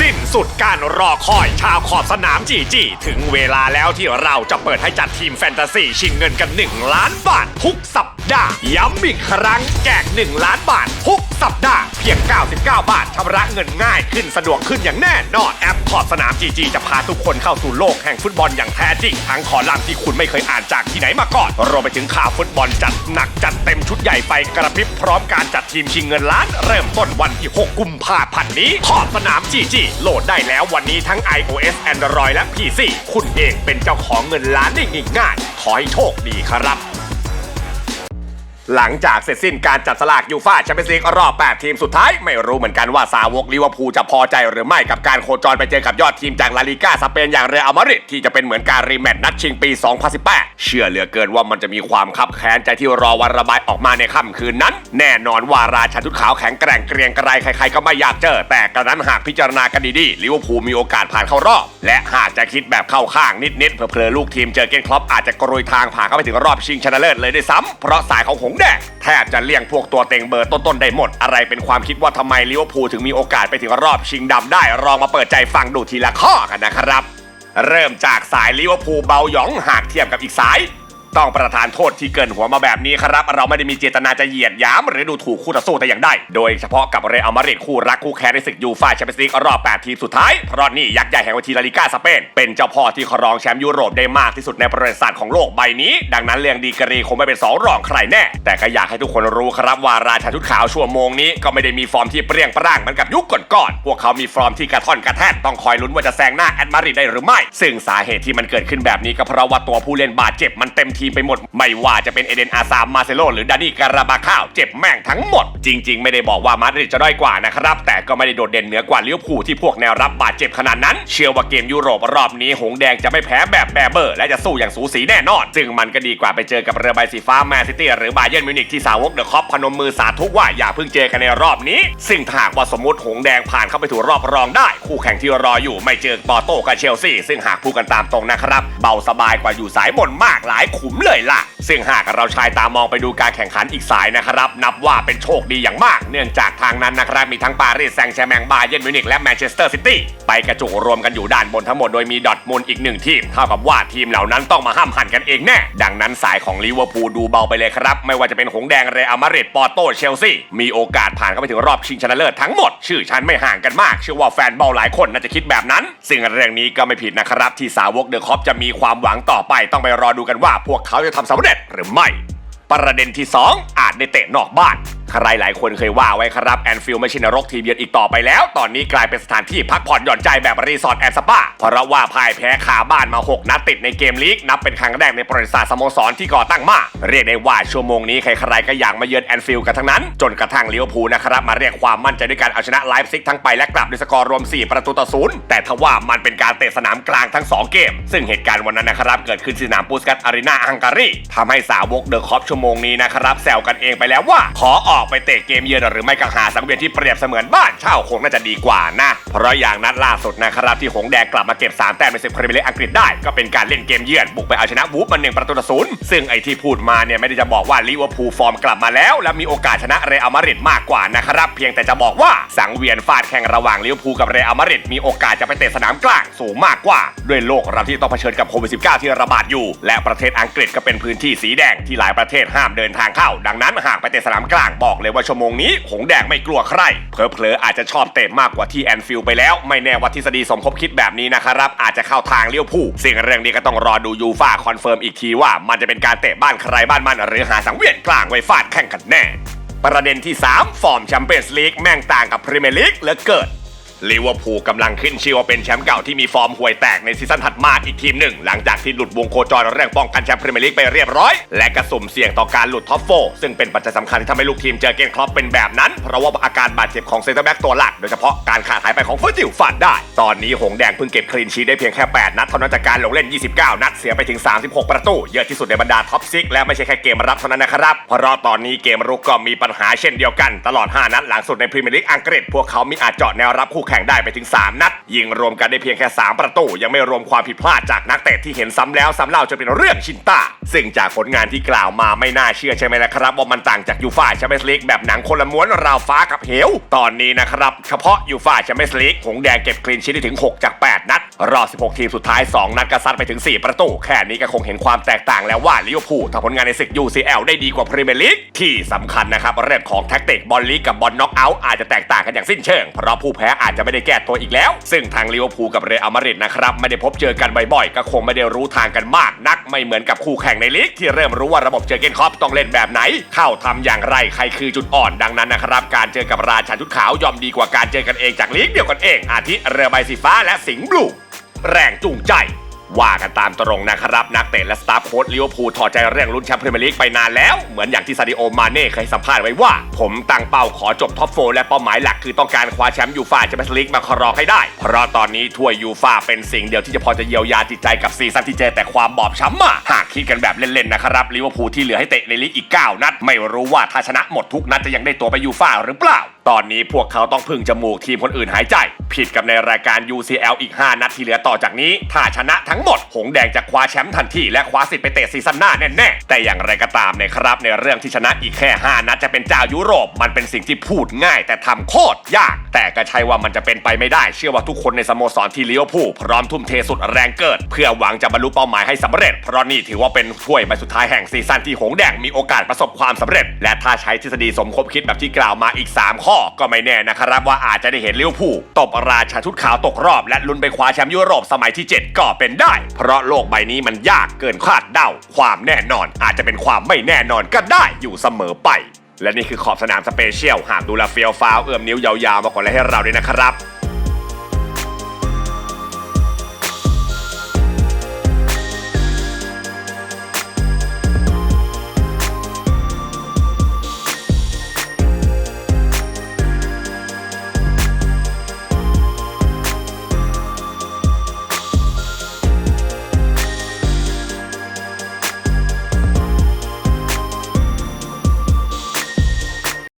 สิ้นสุดการรอคอยชาวขอบสนามจีจีถึงเวลาแล้วที่เราจะเปิดให้จัดทีมแฟนตาซีชิงเงินกัน 1 ล้านบาททุกสัปดาห์ ย้ำอีกครั้งแจก1 ล้านบาททุกสัปดาห์เพียง 99 บาทชำระเงินง่ายขึ้นสะดวกขึ้นอย่างแน่นอนแอปขอบสนามจีจีจะพาทุกคนเข้าสู่โลกแห่งฟุตบอลอย่างแท้จริงทั้งคอลัมน์ที่คุณไม่เคยอ่านจากที่ไหนมาก่อนรวมไปถึงข่าวฟุตบอลจัดหนักจัดเต็มชุดใหญ่ไฟกระพริบพร้อมการจัดทีมชิงเงินล้าน เริ่มต้นวันที่ 6 กุมภาพันธ์นี้ขอบสนามจีจีโหลดได้แล้ววันนี้ทั้ง iOS Android และ PC คุณเองเป็นเจ้าของเงินล้านได้ง่ายๆขอให้โชคดีครับ หลังจากเสร็จสิ้นการจัดสลากยูฟ่าแชมเปี้ยนส์ลีกรอบ 8 ทีมสุดท้าย ไม่รู้เหมือนกันว่าสาวกลิเวอร์พูลจะพอใจหรือไม่กับการโคจรไปเจอกับยอดทีมจากลาลิก้าสเปนอย่างเรอัลมาดริดที่จะเป็นเหมือนการรีแมตช์นัดชิงปี 2018 เชื่อเหลือเกินว่ามันจะมีความคับแค้นใจที่รอวันระบายออกมาในค่ำคืนนั้น แน่นอนว่าราชาชุดขาวแข็งแกร่งเกรียงไกรใครๆก็ไม่อยากเจอ แต่กระนั้นหากพิจารณากันดีๆลิเวอร์พูลมีโอกาสผ่านเข้ารอบ และหากจะคิดแบบเข้าข้างนิดๆเผลอๆลูกทีมเจอเกนคลอปอาจจะกรยทางผ่านเข้าไปถึงรอบชิงชนะเลิศเลยด้วยซ้ำเพราะสายของหงแดงแทบจะเลี่ยงพวกตัวเต็งเบอร์ต้นๆได้หมด อะไรเป็นความคิดว่าทำไมลิเวอร์พูลถึงมีโอกาสไปถึงรอบชิงดำได้ลองมาเปิดใจฟังดูทีละข้อกันนะครับ เริ่มจากสายลิเวอร์พูลเบาหยองหากเทียบกับอีกสาย ต้องประทานโทษที่เกินหัวมาแบบนี้ครับ เราไม่ได้มีเจตนาจะเหยียดหยาม หรือดูถูกคู่ต่อสู้แต่อย่างใดโดยเฉพาะกับเรอัลมาดริดคู่รักคู่แค้นในศึกยูฟ่าแชมเปี้ยนส์ลีกรอบ 8 ทีมสุดท้าย เพราะนี่ยักษ์ใหญ่แห่งเวทีลาลิก้าสเปนเป็นเจ้าพ่อที่ครองแชมป์ยุโรปได้มากที่สุดในประวัติศาสตร์ของโลกใบนี้ ดังนั้นเรื่องดีกรีคงไม่เป็นสองรองใครแน่ แต่ก็อยากให้ทุกคนรู้ครับว่าราชาชุดขาวชั่วโมงนี้ก็ไม่ได้มีฟอร์มที่เปรี้ยงปร้างเหมือนกับยุคก่อนๆพวกเขามีฟอร์มที่กระท่อนกระแท่นต้องคอยลุ้นว่าจะแซงหน้าแอดมาดริดได้หรือไม่ ซึ่งสาเหตุที่มันเกิดขึ้นแบบนี้ก็เพราะว่าตัวผู้เล่นบาดเจ็บมันเต็มทีมไปหมด ไม่ว่าจะเป็นเอเดนอาซามมาเซโลหรือดานี่การาบาข้าวเจ็บแม่งทั้งหมด จริง ๆ ไม่ได้บอกว่ามาดริดจะด้อยกว่านะครับ แต่ก็ไม่ได้โดดเด่นเหนือกว่าลิเวอร์พูลที่พวกแนวรับบาดเจ็บขนาดนั้น เชื่อว่าเกมยุโรปรอบนี้หงแดงจะไม่แพ้แบบแบเบอร์ และจะสู้อย่างสูสีแน่นอน ซึ่งมันก็ดีกว่าไปเจอกับเรือใบสีฟ้าแมนซิตี้หรือบาเยิร์นมิวนิกที่สาวกเดอะคอปพนมมือสาธุว่าอย่าเพิ่งเจอกันในรอบนี้ ซึ่งถ้าหากว่าสมมติหงแดงผ่านเข้าไปถูรอบรองได้ คู่แข่งที่รออยู่ไม่เจอปอโต้กับเชลซีซึ่งหากพูดกันตามตรงนะครับ เบาสบายกว่าอยู่สายบนมากหลายขุมเลยล่ะ ซึ่งหากเราชายตามองไปดูการแข่งขันอีกสายนะครับ นับว่าเป็นโชคดีอย่างมาก เนื่องจากทางนั้นนะครับมีทั้งปารีสแซงต์แชร์แมงบาเยนมิวนิกและแมนเชสเตอร์ซิตี้ไปกระจุกรวมกันอยู่ด้านบนทั้งหมดโดยมีดอทมุนอีกหนึ่งทีมเท่ากับว่าทีมเหล่านั้นต้องมาห้ามหันกันเองแน่ ดังนั้นสายของลิเวอร์พูลดูเบาไปเลยครับ ไม่ว่าจะเป็นหงแดงเรอัลมาดริดปอร์โตเชลซีมีโอกาสผ่านเข้าไปถึงรอบชิงชนะเลิศทั้งหมด ชื่อชั้นไม่ห่างกันมาก เชื่อว่าแฟนบอลหลายคนน่าจะคิดแบบนั้น ซึ่งเรื่องนี้ก็ไม่ผิดนะครับที่สาวกเดอะคอปจะมีความหวังต่อไปต้องไปรอดูกันว่าพวกเขาจะทำสำเร็จหรือไม่ ประเด็นที่ 2 อาจได้เตะนอกบ้าน ใครหลายคนเคยว่าไว้ครับแอนฟิลไม่ใช่นรกทีเยือนอีกต่อไปแล้ว ตอนนี้กลายเป็นสถานที่พักผ่อนหย่อนใจแบบรีสอร์ทแอนสปาเพราะว่าพ่ายแพ้คาบ้านมา 6 นัดติดในเกมลีกนับเป็นครั้งแรกในประวัติศาสตร์สโมสรที่ก่อตั้งมา เรียกได้ว่าชั่วโมงนี้ใครๆก็อยากมาเยือนแอนฟิลกันทั้งนั้น จนกระทั่งเลิเวพูนะครับมาเรียกความมั่นใจด้วยการเอาชนะไลฟ์ซิกทั้งไปและกลับด้วยสกอร์รวม 4 ประตูต่อศูนย์แต่ทว่ามันเป็นการเตะสนามกลางทั้ง 2 เกม ซึ่งเหตุการณ์วันนั้นนะครับเกิดขึ้นที่สนามปูสกัตอารีนาฮังการีทำให้สาวกเดอะคอปชั่วโมงนี้นะครับแซวกันเองไปแล้วว่าขอออกไปเตะเกมเยือนหรือไม่ก็หาสังเวียนที่เปรียบเสมือนบ้านเช่าคงน่าจะดีกว่านะ เพราะอย่างนัดล่าสุดนะครับที่หงแดงกลับมาเก็บ 3 แต้มในศึกพรีเมียร์ลีกอังกฤษได้ก็เป็นการเล่นเกมเยือนบุกไปเอาชนะวูฟมาหนึ่งประตูต่อศูนย์ซึ่งไอที่พูดมาเนี่ยไม่ได้จะบอกว่าลิเวอร์พูลฟอร์มกลับมาแล้ว และมีโอกาสชนะเรอัลมาดริดมากกว่านะครับเพียงแต่จะบอกว่าสังเวียนฟาดแข่งระหว่างลิเวอร์พูลกับเรอัลมาดริดมีโอกาสจะไปเตะสนามกลางสูงมากกว่า ด้วยโลกเราที่ต้องเผชิญกับโควิด -19 ที่ระบาดอยู่ และประเทศอังกฤษก็เป็นพื้นที่สีแดงที่หลายประเทศห้ามเดินทางเข้า ดังนั้นหากไปเตะสนามกลางบอกเลยว่าชั่วโมงนี้ หงแดงไม่กลัวใคร เพลอๆอาจจะชอบเตะมากกว่าที่แอนฟิลไปแล้ว ไม่แน่ว่าทฤษฎีสมคบคิดแบบนี้นะครับ อาจจะเข้าทางเลี้ยวผู้สิ่งเรื่องนี้ก็ต้องรอดูยูฟ่าคอนเฟิร์มอีกทีว่ามันจะเป็นการเตะบ้านใครบ้านมันหรือหาสังเวียนกลางไว้ฟาดแข่งกันแน่ประเด็นที่ 3 ฟอร์มแชมเปี้ยนส์ลีกแม่งต่างกับพรีเมียร์ลีกเหลือเกิน ลิเวอร์พูลกำลังขึ้นชื่อว่าเป็นแชมป์เก่าที่มีฟอร์มห่วยแตกในซีซั่นถัดมาอีกทีมหนึ่ง หลังจากที่หลุดวงโคจรเรื่องป้องกันแชมป์พรีเมียร์ลีกไปเรียบร้อย และกระสุ่มเสี่ยงต่อการหลุดท็อปโฟร์ซึ่งเป็นปัจจัยสำคัญที่ทำให้ลูกทีมเจอเกนครอปเป็นแบบนั้น เพราะว่าอาการบาดเจ็บของเซนเตอร์แบ็กตัวหลักโดยเฉพาะการขาดหายไปของเฟอร์จิลฟันได้ ตอนนี้หงแดงเพิ่งเก็บคลีนชีได้เพียงแค่ 8 นัดเท่านั้นจากการลงเล่น 29 นัดเสียไปถึง 36 ประตูเยอะที่สุดในบรรดาท็อปซิกและไม่ใช่แค่เกมรับเท่านั้นนะครับเพราะตอนนี้เกมรุกก็มีปัญหาเช่นเดียวกัน ตลอด 5 นัดหลังสุดในพรีเมียร์ลีกอังกฤษพวกเขามีอาจเจาะแนวรับคู่แข่งได้ไปถึง 3 นัด ยิงรวมกันได้เพียงแค่ 3 ประตู ยังไม่รวมความผิดพลาดจากนักเตะที่เห็นซ้ำแล้วซ้ำเล่าจนเป็นเรื่องชินตาซึ่งจากผลงานที่กล่าวมาไม่น่าเชื่อใช่ไหมล่ะครับ ว่ามันต่างจากยูฟ่าแชมเปี้ยนส์ลีกแบบหนังคนละม้วนราวฟ้ากับเหว ตอนนี้นะครับเฉพาะยูฟ่าแชมเปี้ยนส์ลีกหงแดงเก็บคลีนชีทได้ถึง 6 จาก 8 นัด รอบ 16 ทีมสุดท้าย 2 นัดก็ซัดไปถึง 4 ประตู แค่นี้ก็คงเห็นความแตกต่างแล้วว่าลิเวอร์พูลทำผลงานในศึก UCL ได้ดีกว่าพรีเมียร์ลีกที่สำคัญนะครับเรื่องของแท็กติกบอลลีกกับบอลน็อกเอาท์อาจจะแตกต่างกันอย่างสิ้นเชิงเพราะผู้แพ้อาจจะไม่ได้แก้ตัวอีกแล้ว ซึ่งทางลิเวอร์พูลกับเรอัลมาดริดนะครับไม่ได้พบเจอกันบ่อยๆก็คงไม่ได้รู้ทางกันมากนัก ไม่เหมือนกับคู่แข่งในลีกที่เริ่มรู้ว่าระบบเจอเกนคอปต้องเล่นแบบไหน เข้าทำอย่างไรใครคือจุดอ่อนดังนั้นนะครับการเจอกับราชาชุดขาวยอมดีกว่าการเจอกันเองจากลีกเดียวกันเอง อาทิเรือใบสีฟ้าและสิงห์บลูแรงจูงใจ ว่ากันตามตรงนะครับ นักเตะและสตาฟโค้ชลิเวอร์พูลถอดใจเรื่องลุ้นแชมป์พรีเมียร์ลีกไปนานแล้ว เหมือนอย่างที่ซาดิโอมาเน่เคยสัมภาษณ์ไว้ว่า ผมตั้งเป้าขอจบท็อปโฟร์และเป้าหมายหลักคือต้องการคว้าแชมป์ยูฟ่าแชมเปี้ยนส์ลีกมาครองให้ได้ เพราะตอนนี้ถ้วยยูฟ่าเป็นสิ่งเดียวที่จะพอจะเยียวยาจิตใจกับซีซั่นที่เจอแต่ความบอบช้ำมาหากคิดกันแบบเล่นๆนะครับลิเวอร์พูลที่เหลือให้เตะในลีกอีก 9 นัด ไม่รู้ว่าถ้าชนะหมดทุกนัดจะยังได้ตัวไปยูฟ่าหรือเปล่า ตอนนี้พวกเขาต้องพึ่งจมูกทีมคนอื่นหายใจ ผิดกับในรายการ UCL อีก 5 นัดที่เหลือต่อจากนี้ ถ้าชนะทั้งหมด หงแดงจะคว้าแชมป์ทันทีและคว้าสิทธิ์ไปเตะซีซั่นหน้าแน่ๆ แต่อย่างไรก็ตามเนี่ยครับ ในเรื่องที่ชนะอีกแค่ 5 นัดจะเป็นเจ้ายุโรป มันเป็นสิ่งที่พูดง่าย แต่ทำโคตรยาก แต่ก็ใช่ว่ามันจะเป็นไปไม่ได้ เชื่อว่าทุกคนในสโมสรที่เลิเวอร์พูลพร้อมทุ่มเทสุดแรงเกิด เพื่อหวังจะบรรลุเป้าหมายให้สำเร็จ เพราะนี่ถือว่าเป็นถ้วยใบสุดท้ายแห่งซีซั่นที่หงแดงมีโอกาสประสบความสำเร็จ และถ้าใช้ทฤษฎีสมคบคิดแบบที่กล่าวมาอีก 3 ข้อก็ไม่แน่นะครับว่าอาจจะได้เห็นลิเวอร์พูลตบราชาชุดขาวตกรอบ และลุ้นไปคว้าแชมป์ยุโรปสมัยที่ 7 ก็เป็นได้ เพราะโลกใบนี้มันยากเกินคาดเดาความแน่นอน อาจจะเป็นความไม่แน่นอนก็ได้อยู่เสมอไป และนี่คือขอบสนามสเปเชียลหากดูแลเฟียวฟ้าวเอื้อมนิ้วยาวๆมาขอนเลยให้เราด้วยนะครับ